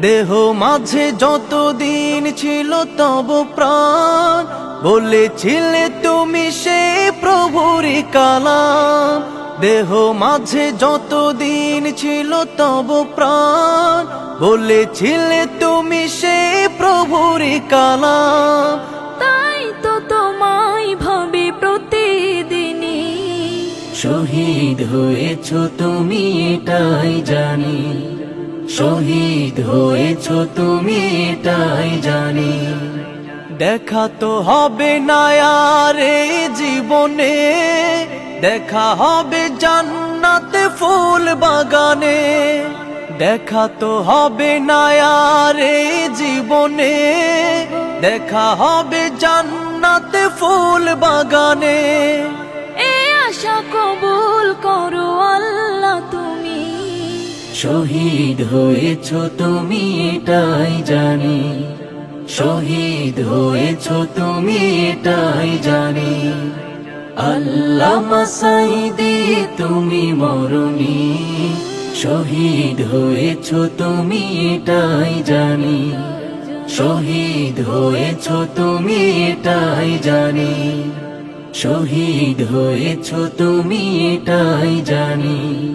দেহ মাঝে যতদিন ছিল তব প্রাণ। বলেছিলে তুমি সে প্রভুরি কালাম। দেহ মাঝে যতদিন ছিল তব প্রাণ। বলেছিলে তুমি সে প্রভুরি কালাম। তাই তো তোমায় ভাবে প্রতিদিনই। শহীদ হয়েছ তুমি এটাই জানি। শহীদ হয়েছ তুমি এটাই জানি। দেখা তো হবে না আর জীবনে দেখা হবে জান্নাতে ফুল বাগানে। দেখা তো হবে না আর জীবনে দেখা হবে জান্নাতে ফুল বাগানে। এ আশা কবুল করো শহীদ হয়েছ তুমি এটাই জানি। শহীদ হয়েছ তুমি এটাই জানি। আল্লাহ মাসাইদে তুমি মরণি। শহীদ হয়েছ তুমি এটাই জানি। শহীদ হয়েছ তুমি এটাই জানি। শহীদ হয়েছ তুমি এটাই জানি।